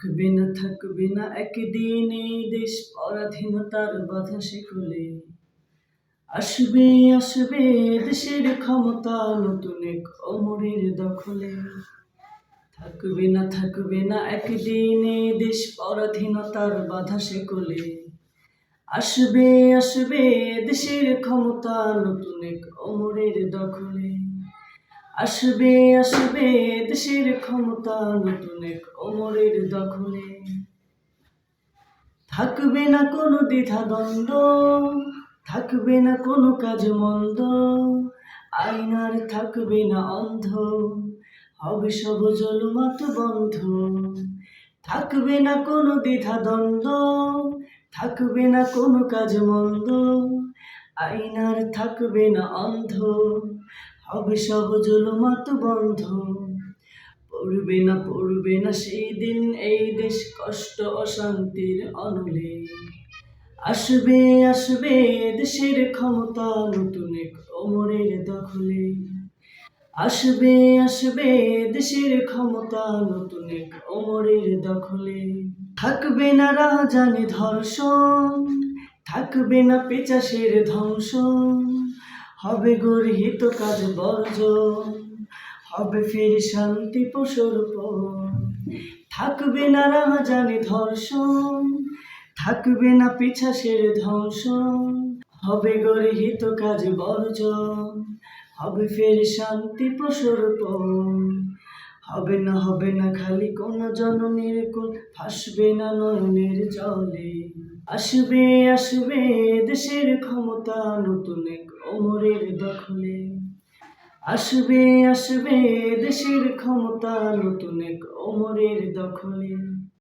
থাকবে না থাকবে না একদিন এই দেশ পরাধীনতার বাধা শিকলে। আসবে আসবে দেশের ক্ষমতা নতুন এক অমরের দখলে। থাকবে না থাকবে না একদিন এই দেশ পরাধীনতার বাধা শিকলে। আসবে আসবে দেশের ক্ষমতা নতুন এক অমরের দখলে। আসবে আসবে দেশের ক্ষমতা নতুন এক অমরের দখলে। থাকবে না কোনো দ্বিধা দ্বন্দ্ব, থাকবে না কোনো কাজ মন্দ আইনার থাকবে না অন্ধ, হবে সব জলমাত বন্ধ। থাকবে না কোনো দ্বিধা দ্বন্দ্ব, থাকবে না কোনো কাজ মন্দ আইনার থাকবে না অন্ধ হবে সব জলমাত বন্ধ। পড়বে না পড়বে না সেই দিন এই দেশ কষ্ট অশান্তির অনলে। আসবে আসবে দেশের ক্ষমতা নতুন এক অমরের দখলে। আসবে আসবে দেশের ক্ষমতা নতুন এক অমরের দখলে। থাকবে না রাজানি ধর্ষণ, থাকবে না পেচাশের ধ্বংস। হবে গর্হিত কাজ বর্জন, হবে ফের শান্তি পশুরূপ থাকবে না রাজানি ধর্ষণ, থাকবে না পিছাসের ধ্বংস হবে গর্হিত কাজ বর্জন, হবে ফের শান্তি প্রসর্পণ হবে না হবে না, খালি কোন জননীর কোল ফাঁসবে না নয়নের জলে। আসবে আসবে দেশের ক্ষমতা নতুন এক অমরের দখলে। আসবে আসবে দেশের ক্ষমতা নতুন এক অমরের দখলে।